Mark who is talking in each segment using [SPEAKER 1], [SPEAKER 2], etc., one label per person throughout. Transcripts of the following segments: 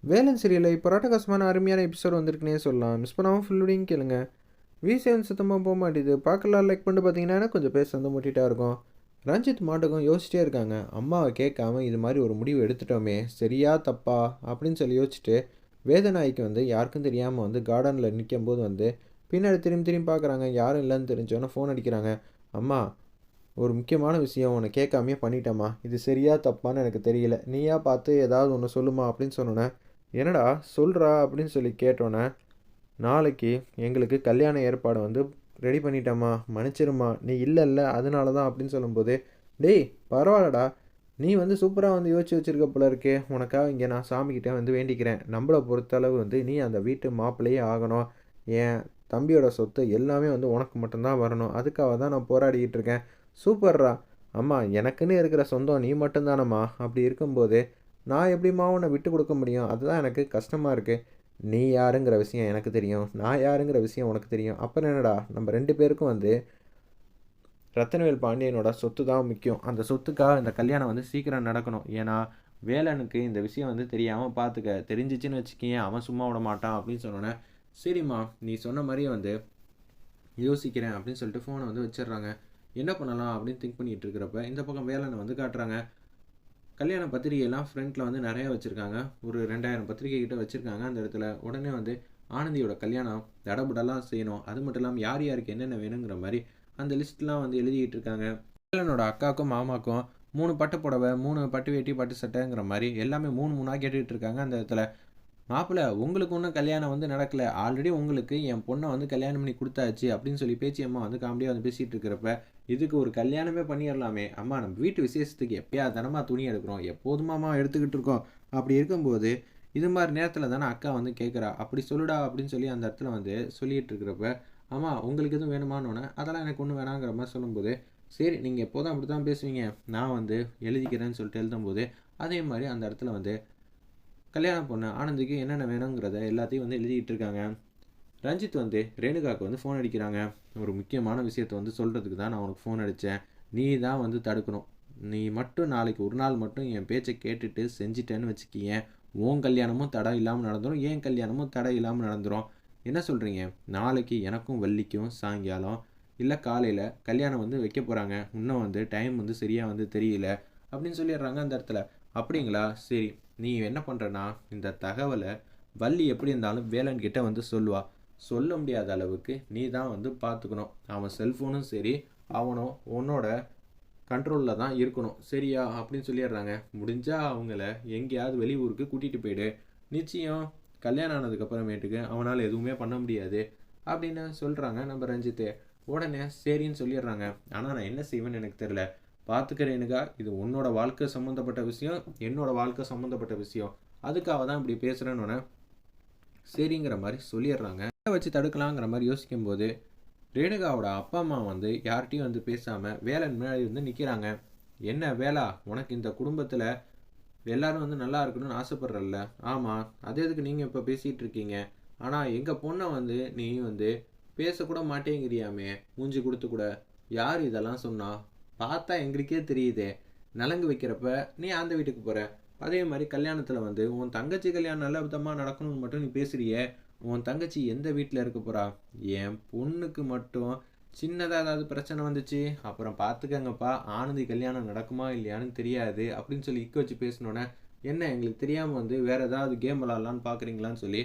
[SPEAKER 1] வேலன் சீரியலில் இப்போ ராட்டகாசமான அருமையான எபிசோட் வந்திருக்குனே சொல்லலாம். மிஸ் பண்ணாமல் ஃபுல்லுடையும் கேளுங்க. வி செவன் சுத்தமாக போக மாட்டேது. பார்க்கலாம் லைக் பண்ணிட்டு பார்த்தீங்கன்னா கொஞ்சம் பேர் சந்தம் முட்டிகிட்டா இருக்கும். ரஞ்சித் மாட்டுக்கும் யோசிச்சிட்டே இருக்காங்க. அம்மாவை கேட்காம இது மாதிரி ஒரு முடிவு எடுத்துட்டோமே. சரியா தப்பா? அப்படின்னு சொல்லி யோசிச்சுட்டு வேதநாய்க்கு வந்து யாருக்கும் தெரியாமல் வந்து கார்டனில் நிற்கும் போது வந்து பின்னாடி திரும்பி திரும்பி பார்க்குறாங்க. யாரும் இல்லைன்னு தெரிஞ்சோன்னே ஃபோன் அடிக்கிறாங்க. அம்மா ஒரு முக்கியமான விஷயம் உன்னை கேட்காமையே பண்ணிட்டேம்மா. இது சரியா தப்பான்னு எனக்கு தெரியல. நீயா பார்த்து ஏதாவது ஒன்று சொல்லுமா? அப்படின்னு சொன்னோன்னே என்னடா சொல்கிறா அப்படின்னு சொல்லி கேட்டோன்னே நாளைக்கு எங்களுக்கு கல்யாண ஏற்பாடு வந்து ரெடி பண்ணிட்டேம்மா மன்னிச்சிருமா நீ இல்லை இல்லை அதனால தான் அப்படின்னு சொல்லும்போது டேய் பரவாயில்லடா நீ வந்து சூப்பராக வந்து யோசிச்சு வச்சிருக்க போல இருக்கே உனக்காக இங்கே நான் சாமிக்கிட்ட வந்து வேண்டிக்கிறேன். நம்மளை பொறுத்தளவு வந்து நீ அந்த வீட்டு மாப்பிள்ளையே ஆகணும். என் தம்பியோட சொத்து எல்லாமே வந்து உனக்கு மட்டும்தான் வரணும். அதுக்காக தான் நான் போராடிக்கிட்டு இருக்கேன். சூப்பர்ரா. அம்மா எனக்குன்னு இருக்கிற சொந்தம் நீ மட்டும்தானம்மா. அப்படி இருக்கும்போது நான் எப்படிம்மா உன்னை விட்டு கொடுக்க முடியும்? அதுதான் எனக்கு கஷ்டமாக இருக்குது நீ யாருங்கிற விஷயம் எனக்கு தெரியும். நான் யாருங்கிற விஷயம் உனக்கு தெரியும். அப்புறம் என்னடா? நம்ம ரெண்டு பேருக்கும் வந்து ரத்தனவேல் பாண்டியனோட சொத்து தான் முக்கியம். அந்த சொத்துக்காக இந்த கல்யாணம் வந்து சீக்கிரம் நடக்கணும். ஏன்னா வேலனுக்கு இந்த விஷயம் வந்து தெரியாமல் பார்த்துக்க தெரிஞ்சிச்சின்னு வச்சுக்கேன் அவன் சும்மா விட மாட்டான் அப்படின்னு சொன்னோன்னே சரிம்மா நீ சொன்ன மாதிரியே வந்து யோசிக்கிறேன் அப்படின்னு சொல்லிட்டு ஃபோனை வந்து வச்சிடுறாங்க. என்ன பண்ணலாம்? அப்படின்னு திங்க் பண்ணிகிட்டு இருக்கிறப்ப இந்த பக்கம் வேலனை வந்து காட்டுறாங்க. கல்யாண பத்திரிகையெல்லாம் ஃப்ரண்ட்டில் வந்து நிறைய வச்சுருக்காங்க. ஒரு ரெண்டாயிரம் பத்திரிகை கிட்ட வச்சுருக்காங்க. அந்த இடத்துல உடனே வந்து ஆனந்தியோட கல்யாணம் தடபுடலாம் செய்யணும். அது மட்டும் இல்லாமல் யார் யாருக்கு என்னென்ன வேணுங்கிற மாதிரி அந்த லிஸ்ட்லாம் வந்து எழுதிக்கிட்டு இருக்காங்க. கல்யாணோட அக்காவுக்கும் மாமாக்கும் மூணு பட்டு புடவை மூணு பட்டு வேட்டி பட்டு சட்டைங்கிற மாதிரி எல்லாமே மூணு மூணாக கேட்டுக்கிட்டு இருக்காங்க. அந்த இடத்துல மாப்பிள்ளை உங்களுக்கு ஒன்றும் கல்யாணம் வந்து நடக்கலை. ஆல்ரெடி உங்களுக்கு என் பொண்ணை வந்து கல்யாணம் பண்ணி கொடுத்தாச்சு அப்படின்னு சொல்லி பேச்சு அம்மா வந்து காமெடியாக வந்து பேசிகிட்டு இருக்கிறப்ப இதுக்கு ஒரு கல்யாணமே பண்ணிடலாமே அம்மா நம்ம வீட்டு விசேஷத்துக்கு எப்பயா தனமாக துணி எடுக்கிறோம். எப்போதுமாம்மா எடுத்துக்கிட்டு இருக்கோம். அப்படி இருக்கும்போது இது மாதிரி நேரத்தில் தானே அக்கா வந்து கேட்குறா அப்படி சொல்லுடா அப்படின்னு சொல்லி அந்த இடத்துல வந்து சொல்லிட்டு இருக்கிறப்ப ஆமாம் உங்களுக்கு எதுவும் வேணுமான்னு அதெல்லாம் எனக்கு ஒன்றும் வேணாங்கிற மாதிரி சொல்லும்போது சரி நீங்கள் எப்போதும் அப்படி தான் பேசுவீங்க. நான் வந்து எழுதிக்கிறேன்னு சொல்லிட்டு எழுதும்போது அதே மாதிரி அந்த இடத்துல வந்து கல்யாணம் பொண்ணு ஆனந்திக்கு என்னென்ன வேணுங்கிறத எல்லாத்தையும் வந்து எழுதிட்டு இருக்காங்க ரஞ்சித் வந்து ரேணுகாவுக்கு வந்து ஃபோன் அடிக்கிறாங்க. ஒரு முக்கியமான விஷயத்த வந்து சொல்கிறதுக்கு தான் நான் உனக்கு ஃபோன் அடித்தேன் நீ தான் வந்து தடுக்கணும். நீ மட்டும் நாளைக்கு ஒரு நாள் மட்டும் என் பேச்சை கேட்டுட்டு செஞ்சிட்டேன்னு வச்சுக்கியேன் உன் கல்யாணமும் தடை இல்லாமல் நடந்துடும் என் கல்யாணமும் தடை இல்லாமல் நடந்துடும் என்ன சொல்கிறீங்க நாளைக்கு எனக்கும் வள்ளிக்கும் சாயங்காலம். இல்லை காலையில் கல்யாணம் வந்து வைக்க போகிறாங்க இன்னும் வந்து டைம் வந்து சரியாக வந்து தெரியல. அப்படின்னு சொல்லிடுறாங்க அந்த இடத்துல. அப்படிங்களா? சரி. நீ என்ன பண்ணுறனா இந்த தகவலை வள்ளி எப்படி இருந்தாலும் வேலன் கிட்ட வந்து சொல்லுவா. சொல்ல முடியாத அளவுக்கு நீ தான் வந்து பார்த்துக்கணும். அவன் செல்ஃபோனும் சரி அவனும் உன்னோட கண்ட்ரோலில் தான் இருக்கணும். சரியா? அப்படின்னு சொல்லிடுறாங்க. முடிஞ்சால் அவங்கள எங்கேயாவது வெளியூருக்கு கூட்டிகிட்டு போயிடு. நிச்சயம் கல்யாணம் ஆனதுக்கப்புறமேட்டுக்கு அவனால் எதுவுமே பண்ண முடியாது அப்படின்னு சொல்கிறாங்க நம்ம ரஞ்சித்து. உடனே சரின்னு சொல்லிடுறாங்க. ஆனால் நான் என்ன செய்வேன்னு எனக்கு தெரில பார்த்துக்கிறேனுக்கா இது உன்னோட வாழ்க்கை சம்மந்தப்பட்ட விஷயம் என்னோட வாழ்க்கை சம்மந்தப்பட்ட விஷயம். அதுக்காக தான் இப்படி பேசுகிறேன்னு சரிங்கிற மாதிரி சொல்லிடுறாங்க. வச்சு தடுக்கலாங்கிற மாதிரி யோசிக்கும்போது ரேணுகாவோட அப்பா அம்மா வந்து யார்கிட்டையும் வந்து பேசாமல் வேலை முன்னாடி வந்து நிற்கிறாங்க என்ன வேலா? உனக்கு இந்த குடும்பத்தில் எல்லாரும் வந்து நல்லா இருக்கணும்னு ஆசைப்படுறல்ல? ஆமாம் அதே இதுக்கு நீங்கள் இப்போ பேசிகிட்டு இருக்கீங்க? ஆனால் எங்கள் பொண்ணை வந்து நீ வந்து பேசக்கூட மாட்டேங்கிறியாமே மூஞ்சி கொடுத்து கூட. யார் இதெல்லாம் சொன்னா? பார்த்தா எங்களுக்கே தெரியுதே. நலங்கு வைக்கிறப்ப நீ அந்த வீட்டுக்கு போகிற அதே மாதிரி கல்யாணத்தில் வந்து உன் தங்கச்சி கல்யாணம் நல்ல விதமாக நடக்கணும்னு மட்டும் நீ பேசுறியே. உன் தங்கச்சி எந்த வீட்டில் இருக்க போகிறா என் பொண்ணுக்கு மட்டும் சின்னதாக ஏதாவது பிரச்சனை வந்துச்சு. அப்புறம் பார்த்துக்கங்கப்பா ஆனந்தி கல்யாணம் நடக்குமா இல்லையான்னு தெரியாது. அப்படின்னு சொல்லி இக்க வச்சு பேசினோன்னே என்ன எங்களுக்கு தெரியாமல் வந்து வேறு ஏதாவது கேம் விளாட்லான்னு பார்க்குறீங்களான்னு சொல்லி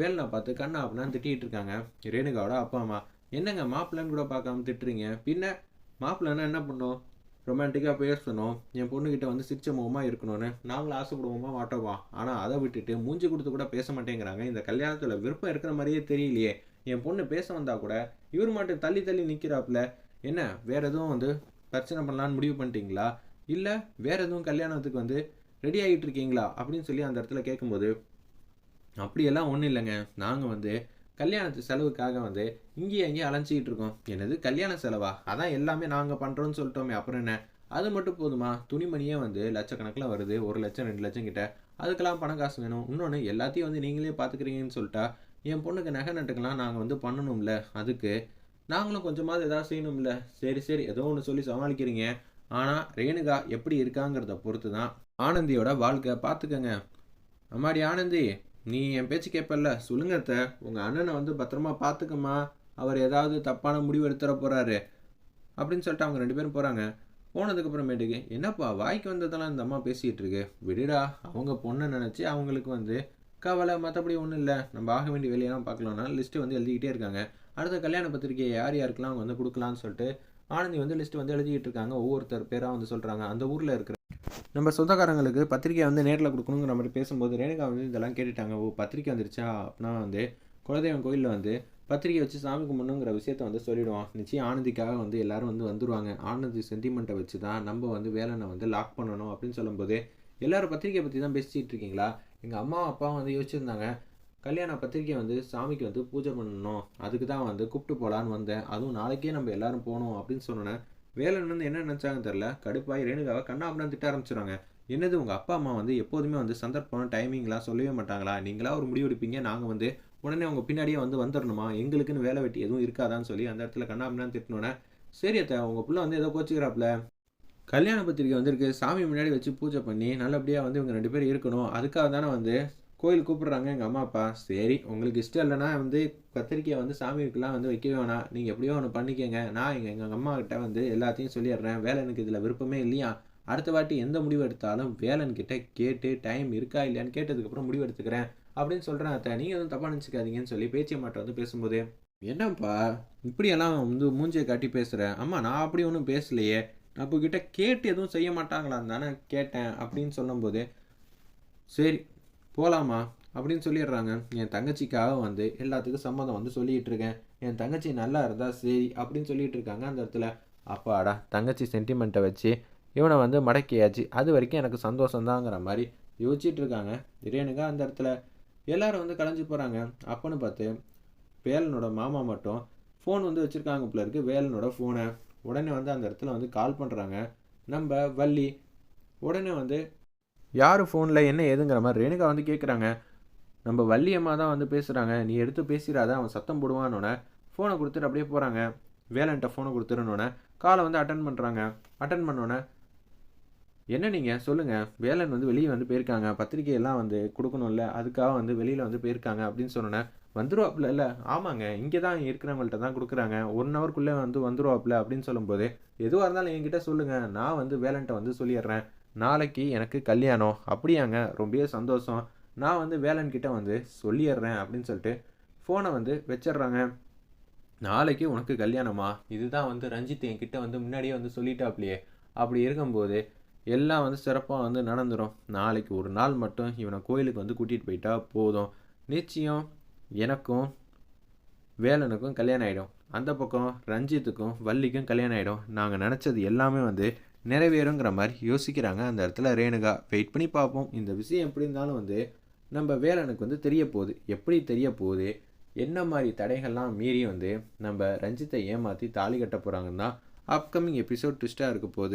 [SPEAKER 1] வேலை பார்த்து கண்ணா அப்படின்னா திட்டிகிட்டு இருக்காங்க. ரேணுகாவோட அப்பா அம்மா என்னங்க மாப்பிள்ளைன்னு கூட பார்க்காம திட்டுறீங்க. பின்ன மாப்பிள்ளனா என்ன பண்ணோம்? ரொமான்டிக்காக பேசணும். என் பொண்ணுக்கிட்ட வந்து சிரிச்ச முகமாக இருக்கணும்னு நாங்களும் ஆசைப்படுவோமா மாட்டோமா? ஆனால் அதை விட்டுட்டு மூஞ்சி கொடுத்து கூட பேச மாட்டேங்கிறாங்க. இந்த கல்யாணத்தில் விருப்பம் இருக்கிற மாதிரியே தெரியலையே. என் பொண்ணு பேச வந்தால் கூட இவர் மட்டும் தள்ளி தள்ளி நிற்கிறாப்புல என்ன வேறு எதுவும் வந்து பிரச்சனை பண்ணலான்னு முடிவு பண்ணிட்டீங்களா? இல்லை வேறு எதுவும் கல்யாணத்துக்கு வந்து ரெடி ஆகிட்டு இருக்கீங்களா? அப்படின்னு சொல்லி அந்த இடத்துல கேட்கும்போது அப்படியெல்லாம் ஒன்றும் இல்லைங்க. நாங்கள் வந்து கல்யாணத்து செலவுக்காக வந்து இங்கேயும் அங்கேயும் அலைஞ்சிக்கிட்டு இருக்கோம். என்னது கல்யாண செலவா? அதான் எல்லாமே நாங்கள் பண்ணுறோன்னு சொல்லிட்டோமே அப்புறம் என்ன? அது மட்டும் போதுமா? துணிமணியே வந்து லட்சக்கணக்கில் வருது. ஒரு லட்சம் ரெண்டு லட்சம் கிட்ட. அதுக்கெல்லாம் பணம் காசு வேணும். இன்னொன்று எல்லாத்தையும் வந்து நீங்களே பார்த்துக்கிறீங்கன்னு சொல்லிட்டா என் பொண்ணுக்கு நகை நட்டுக்கெல்லாம் நாங்கள் வந்து பண்ணணும்ல. அதுக்கு நாங்களும் கொஞ்சமாவது எதாவது செய்யணும்ல. சரி சரி. ஏதோ ஒன்று சொல்லி சமாளிக்கிறீங்க. ஆனால் ரேணுகா எப்படி இருக்காங்கிறத பொறுத்து தான் ஆனந்தியோட வாழ்க்கை. பார்த்துக்கங்க. அம்மாடி ஆனந்தி. நீ என் பேச்சு கேட்பல்ல சொல்லுங்க அத்தை. உங்கள் அண்ணனை வந்து பத்திரமா பார்த்துக்கம்மா அவர் ஏதாவது தப்பான முடிவு எடுத்துட போகிறாரு அப்படின்னு சொல்லிட்டு அவங்க ரெண்டு பேரும் போகிறாங்க போனதுக்கப்புறமேட்டுக்கு என்னப்பா வாய்க்கு வந்ததெல்லாம் இந்த அம்மா பேசிகிட்டு இருக்கு. விடுடா அவங்க பொண்ணை நினச்சி அவங்களுக்கு வந்து கவலை மற்றபடி ஒன்றும் இல்லை. நம்ம ஆக வேண்டிய வேலையெல்லாம் பார்க்கலாம்னா லிஸ்ட்டு வந்து எழுதிக்கிட்டே இருக்காங்க. அடுத்த கல்யாண பத்திரிக்கையை யார் யாருக்கெல்லாம் அவங்க வந்து கொடுக்கலான்னு சொல்லிட்டு ஆனந்தி வந்து லிஸ்ட் வந்து எழுதிக்கிட்டு இருக்காங்க. ஒவ்வொருத்தர் பேராக வந்து சொல்கிறாங்க அந்த ஊரில் இருக்கிற நம்ம சொந்தக்காரங்களுக்கு பத்திரிக்கை வந்து நேரில் கொடுக்கணுங்கிற மாதிரி பேசும்போது ரேணுகா வந்து இதெல்லாம் கேட்டுட்டாங்க. ஓ பத்திரிக்கை வந்துருச்சா? அப்படின்னா வந்து குலதெய்வம் கோயிலில் வந்து பத்திரிக்கை வச்சு சாமி கும்பிடணுங்கிற விஷயத்த வந்து சொல்லிவிடுவோம் நிச்சயம் ஆனந்திக்காக வந்து எல்லாரும் வந்து வந்துருவாங்க. ஆனந்தி சென்டிமெண்ட்டை வச்சு தான் நம்ம வந்து வேலனை வந்து லாக் பண்ணணும் அப்படின்னு சொல்லும்போது எல்லாரும் பத்திரிக்கை பற்றி தான் பேசிகிட்டு இருக்கீங்களா? எங்கள் அம்மா அப்பாவும் வந்து யோசிச்சிருந்தாங்க. கல்யாண பத்திரிக்கை வந்து சாமிக்கு வந்து பூஜை பண்ணணும். அதுக்கு தான் வந்து கூப்பிட்டு போகலான்னு வந்தேன். அதுவும் நாளைக்கே நம்ம எல்லாரும் போகணும் அப்படின்னு சொன்னேன் வேலன் வந்து என்ன நினச்சாங்கன்னு தெரில கடுப்பாய் ரேணுகாவை கண்ணா திட்ட ஆரம்பிச்சிடுறாங்க என்னது உங்கள் அப்பா அம்மா வந்து எப்போதுமே வந்து சந்தர்ப்பம் டைமிங்லாம் சொல்லவே மாட்டாங்களா? நீங்களாக ஒரு முடிவு எடுப்பீங்க? நாங்கள் வந்து உடனே அவங்க பின்னாடியே வந்து வந்துடணுமா எங்களுக்குன்னு வேலை வெட்டி எதுவும் இருக்காதான்னு சொல்லி அந்த இடத்துல கண்ணா திட்டினோன்னே சரி அத்தை உங்கள் பிள்ளை வந்து ஏதோ கோச்சிக்கிறாப்புல. கல்யாண பத்திரிக்கை வந்திருக்கு. சாமி முன்னாடி வச்சு பூஜை பண்ணி நல்லபடியாக வந்து இவங்க ரெண்டு பேரும் இருக்கணும். அதுக்காக தானே வந்து கோயில் கூப்பிட்றாங்க எங்கள் அம்மா அப்பா. சரி உங்களுக்கு இஷ்டம் இல்லைன்னா வந்து கத்திரிக்கையை வந்து சாமிக்குலாம் வந்து வைக்கவே வேணாம். நீங்கள் எப்படியோ ஒன்று பண்ணிக்கோங்க. நான் எங்கள் எங்கள் அம்மா கிட்ட வந்து எல்லாத்தையும் சொல்லிடுறேன். வேலை எனக்கு இதில் விருப்பமே இல்லையா? அடுத்த வாட்டி எந்த முடிவு எடுத்தாலும் வேலன்கிட்ட கேட்டு டைம் இருக்கா இல்லையான்னு கேட்டதுக்கப்புறம் முடிவு எடுத்துக்கிறேன் அப்படின்னு சொல்கிறேன் அத்தை. நீங்கள் எதுவும் தப்பாக நினச்சிக்காதீங்கன்னு சொல்லி பேச்சிய மாட்டை வந்து பேசும்போது என்னப்பா இப்படியெல்லாம் வந்து மூஞ்சியை காட்டி பேசுகிறேன் அம்மா நான் அப்படி ஒன்றும் பேசலையே. அப்போ கிட்ட கேட்டு எதுவும் செய்ய மாட்டாங்களான்னு தானே கேட்டேன் அப்படின்னு சொல்லும்போது சரி போகலாமா அப்படின்னு சொல்லிடுறாங்க. என் தங்கச்சிக்காக வந்து எல்லாத்துக்கும் சம்மதம் வந்து சொல்லிகிட்டு இருக்கேன் என் தங்கச்சி நல்லா இருந்தால் சரி அப்படின்னு சொல்லிட்டு இருக்காங்க அந்த இடத்துல. அப்பாடா தங்கச்சி சென்டிமெண்ட்டை வச்சு இவனை வந்து மடக்கியாச்சு. அது வரைக்கும் எனக்கு சந்தோஷந்தாங்கிற மாதிரி யோசிச்சுட்டு இருக்காங்க திடீர்னுக்கா அந்த இடத்துல எல்லாரும் வந்து கலைஞ்சு போகிறாங்க அப்பன்னு பார்த்து வேலனோட மாமா மட்டும் ஃபோன் வந்து வச்சுருக்காங்க போல இருக்குது வேலனோட ஃபோனை உடனே வந்து அந்த இடத்துல வந்து கால் பண்ணுறாங்க நம்ம வள்ளி உடனே வந்து யார் ஃபோனில் என்ன ஏதுங்கிற மாதிரி ரேணுகா வந்து கேட்குறாங்க நம்ம வள்ளியம்மா தான் வந்து பேசுகிறாங்க நீ எடுத்து பேசிடாத அவன் சத்தம் போடுவான்னொன்னே ஃபோனை கொடுத்துட்டு அப்படியே போகிறாங்க வேலன்ட்ட ஃபோனை கொடுத்துருன்னொன்னே காலை வந்து அட்டன் பண்ணுறாங்க அட்டன் பண்ணோன்னே என்ன நீங்கள் சொல்லுங்கள் வேலன் வந்து வெளியே வந்து போயிருக்காங்க. பத்திரிக்கையெல்லாம் வந்து கொடுக்கணும்ல. அதுக்காக வந்து வெளியில் வந்து போயிருக்காங்க. அப்படின்னு சொன்னோன்னே வந்துருவாப்புல இல்லை ஆமாங்க. இங்கே தான் இருக்கிறவங்கள்ட்ட தான் கொடுக்குறாங்க. ஒன் ஹவர்க்குள்ளே வந்து வந்துருவாப்புல. அப்படின்னு சொல்லும்போது எதுவாக இருந்தாலும் என்கிட்ட சொல்லுங்கள் நான் வந்து வேலன்ட்ட வந்து சொல்லிடுறேன். நாளைக்கு எனக்கு கல்யாணம் அப்படியாங்க. ரொம்பவே சந்தோஷம். நான் வந்து வேலன்கிட்ட வந்து சொல்லிடுறேன் அப்படின்னு சொல்லிட்டு ஃபோனை வந்து வச்சிடுறாங்க. நாளைக்கு உனக்கு கல்யாணமா? இதுதான் வந்து ரஞ்சித் என்கிட்ட வந்து முன்னாடியே வந்து சொல்லிட்டாப்லையே. அப்படி இருக்கும்போது எல்லாம் வந்து சிறப்பாக வந்து நடந்துடும் நாளைக்கு ஒரு நாள் மட்டும் இவனை கோயிலுக்கு வந்து கூட்டிகிட்டு போயிட்டா போதும். நிச்சயம் எனக்கும் வேலனுக்கும் கல்யாணம் ஆகிடும் அந்த பக்கம் ரஞ்சித்துக்கும் வள்ளிக்கும் கல்யாணம் ஆகிடும் நாங்கள் நினச்சது எல்லாமே வந்து நிறைவேறுங்கிற மாதிரி யோசிக்கிறாங்க. அந்த இடத்துல ரேணுகா வெயிட் பண்ணி பார்ப்போம். இந்த விஷயம் எப்படி இருந்தாலும் வந்து நம்ம வேலனுக்கு வந்து தெரிய போகுது. எப்படி தெரிய போகுது? என்ன மாதிரி தடைகள்லாம் மீறி வந்து நம்ம ரஞ்சித்தை ஏமாற்றி தாலி கட்ட போகிறாங்கன்னா அப்கமிங் எபிசோட் ட்விஸ்ட்டாக இருக்க போகுது.